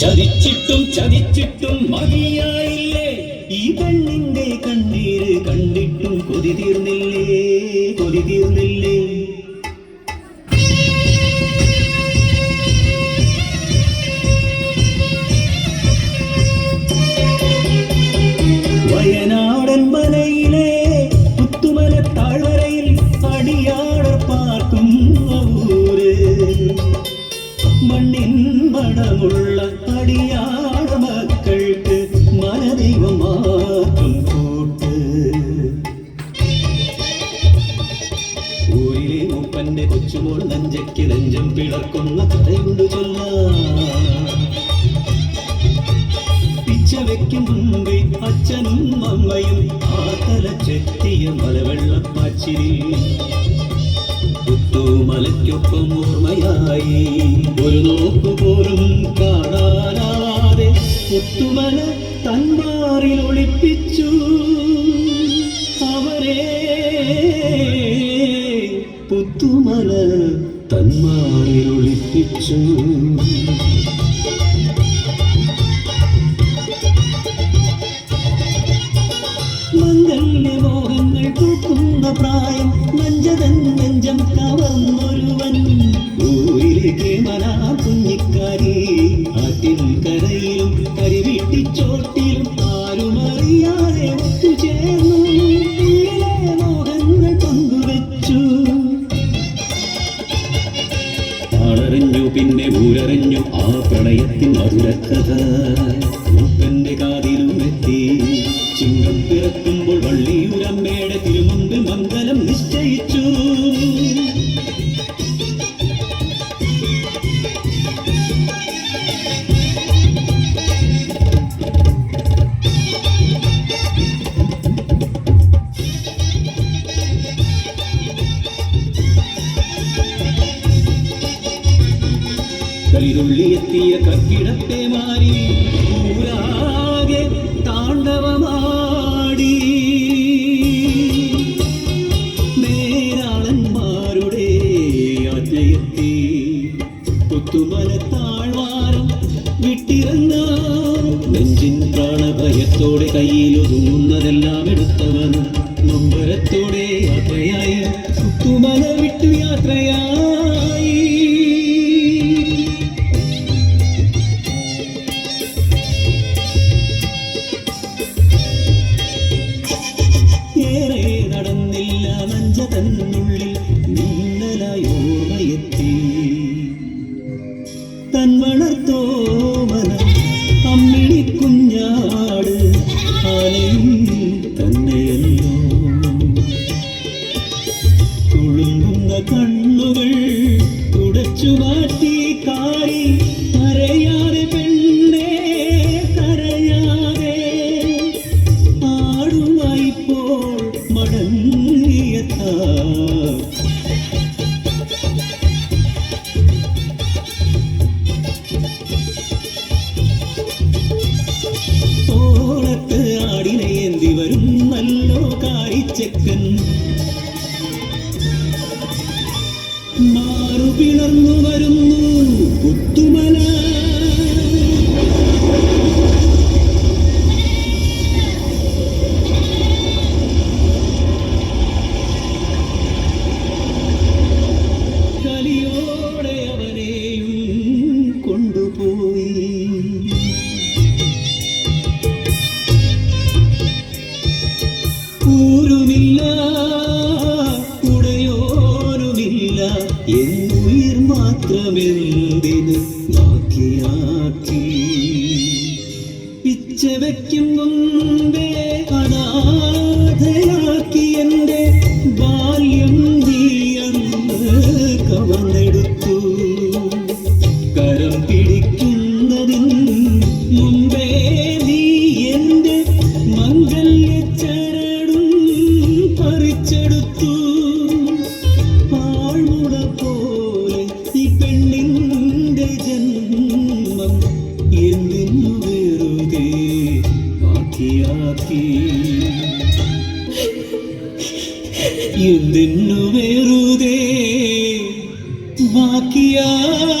ചതിച്ചിട്ടും ചതിച്ചിട്ടും മതിയായില്ലേ? ഈ പെണ്ണിന്റെ കണ്ണീര് കണ്ടിട്ടും കൊതി തീർന്നില്ലേ? കൊതി തീർന്നില്ലേ? വയനാടൻ മലയിലെ മണ്ണിൻ മണമുള്ള മക്കൾക്ക് മനദൈവം മാറ്റും കൂട്ട്. ഊരിലെ മൂപ്പന്റെ കൊച്ചുമോൾ നെഞ്ചയ്ക്ക് നെഞ്ചം പിളർക്കുന്ന കഥയുണ്ട് ചൊല്ലാം വെക്കും മുമ്പേ അച്ഛനും അമ്മയും ഓർമ്മയായി. പുത്തുമല തന്മാറിൽ ഒളിപ്പിച്ചു മംഗല്യമോഹങ്ങൾ പൂക്കുന്ന പ്രായം നഞ്ചതൻ ഊരറിഞ്ഞു ആ പ്രണയത്തിൻ മധുരക്കഥ കരിതുള്ളിയെത്തിയ കക്കിടത്തെ മാറി ഊരാകെ താണ്ഡവമാടി. നേരാളന്മാരുടെ ആജ്ഞയെത്തി പുത്തുമല താഴ്വാരം വിട്ടിറങ്ങ. നെഞ്ചിൻ പ്രാണഭയത്തോടെ കയ്യിൽ ഒതുങ്ങുന്നതെല്ലാം എടുത്തവൻ നൊമ്പരത്തോടെ യാത്രയായ. പുത്തുമല വിട്ടു യാത്രയായി തുളുമ്പുന്ന കണ്ണുകൾ തുടച്ചു മാറ്റി കാരി കരയാതെ പെണ്ണേ കരയാതെ ആടുമായിപ്പോൾ മടങ്ങിയതാ ഓളത്ത് ആടിനെ എന്തി വരും നല്ലോ കാരിച്ചക്കൻ. മാറു പിളർന്നു വരുന്നു പുത്തുമല കലിയോടെ അവനെയും കൊണ്ടുപോയി. കൂരുമില്ല മാത്രമെന്തിന് ബാക്കിയാക്കി? പിച്ച മുമ്പേ എന്തിനു വെറുതെ. ബാക്കിയാ